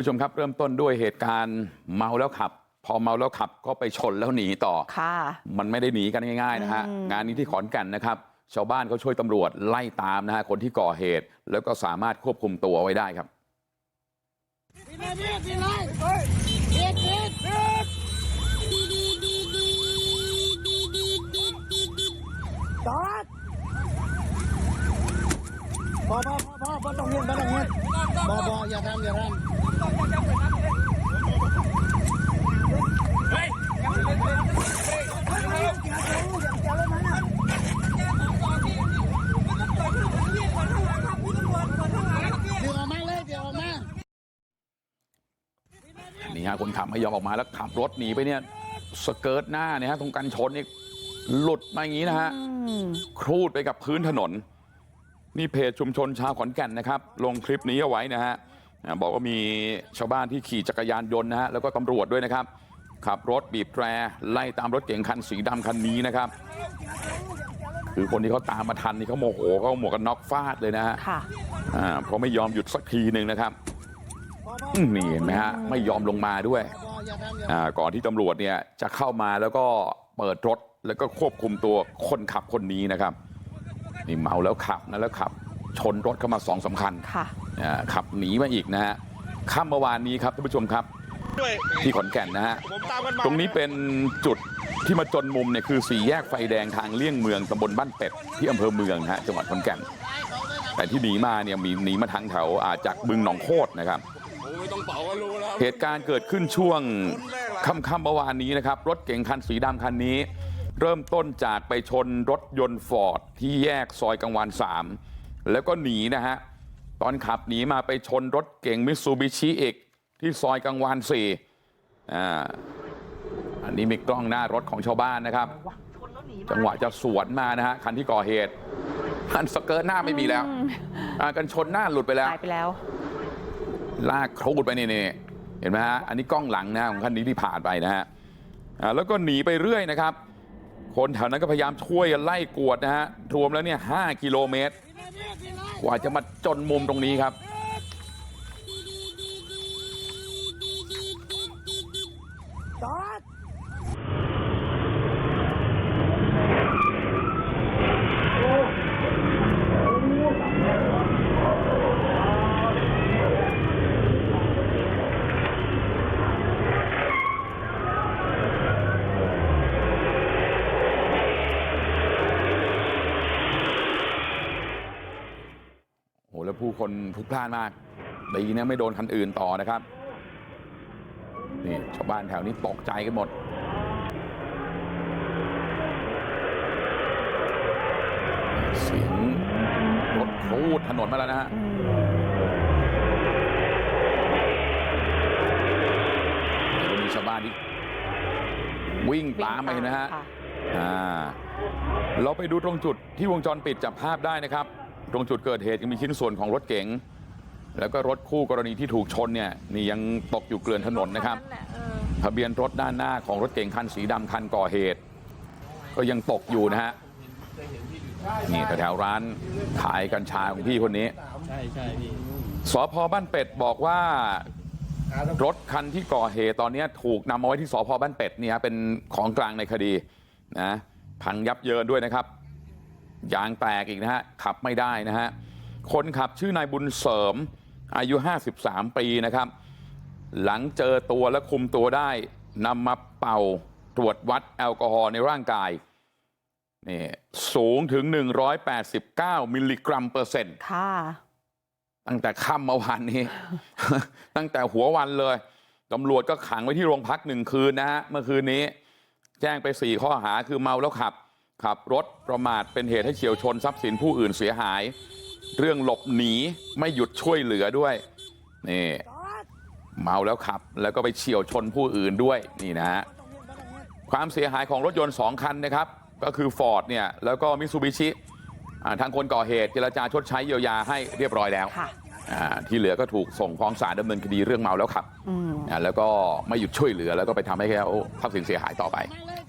ผู้ชมครับเริ่มต้นด้วยเหตุการณ์เมาแล้วขับพอเมาแล้วขับก็ไปชนแล้วหนีต่อค่ะมันไม่ได้หนีกันง่ายๆนะฮะอืมงานนี้ที่ขอนแก่นนะครับชาวบ้านเขาช่วยตำรวจไล่ตามนะฮะคนที่ก่อเหตุแล้วก็สามารถควบคุมตัวไว้ได้ครับ Đi lên đi, đi lên. Đi, đi, đi. Stop. พอพอพอพอพอต้องเงียบพอต้องเงียบพอพออย่าทำอย่าทำ เดี๋ยวออกมาเลยเดี๋ยวออกมานี่ฮะคนขับไม่ยอมออกมาแล้วขับรถหนีไปเนี่ยสเกิร์ตหน้าเนี่ยฮะตรงกันชนนี่หลุดมาอย่างนี้นะฮะครูดไปกับพื้นถนนนี่เพจชุมชนชาวขอนแก่นนะครับลงคลิปนี้เอาไว้นะฮะ บอกว่ามีชาวบ้านที่ขี่จักรยานยนต์นะฮะแล้วก็ตำรวจด้วยนะครับขับรถบีบแตรไล่ตามรถเก๋งคันสีดำคันนี้นะครับคือคนที่เขาตามมาทันนี่เขาโมโหเขาเอาหมวกกันน็อกฟาดเลยนะฮะค่ะอ่าเพราะไม่ยอมหยุดสักทีหนึ่งนะครับอื้อนี่เห็นไหมฮะไม่ยอมลงมาด้วยพออย่าทำอย่าอ่าก่อนที่ตำรวจเนี่ยจะเข้ามาแล้วก็เปิดรถแล้วก็ควบคุมตัวคนขับคนนี้นะครับนี่เมาแล้วขับนะแล้วขับชนรถเข้ามาสองสามคัญค่ะอ่า ขับหนีมาอีกนะฮะค่ำเมื่อวานนี้ครับท่านผู้ชมครับด้วยที่ขอนแก่นนะฮะผมตามกันมาตรงนี้เป็นจุดที่มาจนมุมเนี่ยคือสี่แยกไฟแดงทางเลี่ยงเมืองตำบลบ้านเป็ดที่อำเภอเมืองนะฮะจังหวัดขอนแก่น แต่ที่หนีมาเนี่ยมีหนีมาทางแถวอ่าจากบึงหนองโคตรนะครับโอ้ยต้องเป่าก็รู้แล้วเหตุการณ์เกิดขึ้นช่วงค่ำๆเมื่อวานนี้นะครับ รถเก๋งคันสีดำคันนี้ เริ่มต้นจากไปชนรถยนต์ฟอร์ดที่แยกซอยกังวานสามแล้วก็หนีนะฮะ ตอนขับหนีมาไปชนรถเก๋งมิตซูบิชิอีกที่ซอยกังวานสี่อ่าอันนี้มีกล้องหน้ารถของชาวบ้านนะครับ จังหวะจะสวนมานะฮะคันที่ก่อเหตุคันสเกิร์ตหน้าไม่มีแล้วอ่ากันชนหน้าหลุดไปแล้วหายไปแล้ว ลากครูดไปนี่นี่เห็นไหมฮะอันนี้กล้องหลังนะของคันนี้ที่ผ่านไปนะฮะอ่าแล้วก็หนีไปเรื่อยนะครับ คนแถวนั้นก็พยายามช่วยกันไล่กวดนะฮะรวมแล้วเนี่ยห้ากิโลเมตรกว่าจะมาจนมุมตรงนี้ครับ Stop. โอ้โห แล้วผู้คนพลุกพล่านมากดีนะไม่โดนคันอื่นต่อนะครับนี่ชาวบ้านแถวนี้ตกใจกันหมดเสียงรถครูดถนนมาแล้วนะฮะอืมแล้วก็มีชาวบ้านที่วิ่งตามไปเห็นไหมฮะค่อ่าเราไปดูตรงจุดที่วงจรปิดจับภาพได้นะครับ ตรงจุดเกิดเหตุยังมีชิ้นส่วนของรถเก๋งแล้วก็รถคู่กรณีที่ถูกชนเนี่ยนี่ยังตกอยู่เกลื่อนถนนนะครับทะเบียนรถด้านหน้าของรถเก๋งคันสีดำคันก่อเหตุ ก็ยังตกอยู่นะฮะนี่แถวๆร้านขายกัญชาของพี่คนนี้ใช่ใช่พี่สพบ้านเป็ดบอกว่ารถคันที่ก่อเหตุตอนนี้ถูกนำมาไว้ที่สพบ้านเป็ดเนี่ยเป็นของกลางในคดีนะพังยับเยินด้วยนะครับ ยางแตกอีกนะฮะขับไม่ได้นะฮะคนขับชื่อนายบุญเสริมอายุ53ปีนะครับ หลังเจอตัวและคุมตัวได้นำมาเป่าตรวจวัดแอลกอฮอล์ในร่างกายนี่สูงถึง 189 มิลลิกรัมเปอร์เซ็นต์ค่ะตั้งแต่ค่ำเมื่อวานนี้ ตั้งแต่หัววันเลยตำรวจก็ขังไว้ที่โรงพักหนึ่งคืนนะฮะเมื่อคืนนี้ แจ้งไปสี่ข้อหาคือเมาแล้วขับ ขับรถประมาทเป็นเหตุให้เฉียวชนทรัพย์สินผู้อื่นเสียหายเรื่องหลบหนีไม่หยุดช่วยเหลือด้วยนี่เมาแล้วขับแล้วก็ไปเฉียวชนผู้อื่นด้วยนี่นะฮะความเสียหายของรถยนต์สองคันนะครับก็คือฟอร์ดเนี่ยแล้วก็มิ t ซูบิชิทางคนก่อเหตุเจรจาชดใช้เยียวยาให้เรียบร้อยแล้วค่ะอ่าที่เหลือก็ถูกส่งฟ้องศาลดำเนินคดีเรื่องเมาแล้วขับอืมอ่าแล้วก็ไม่หยุดช่วยเหลือแล้วก็ไปทำให้เขาทรัพย์สินเสียหายต่อไปมาเลย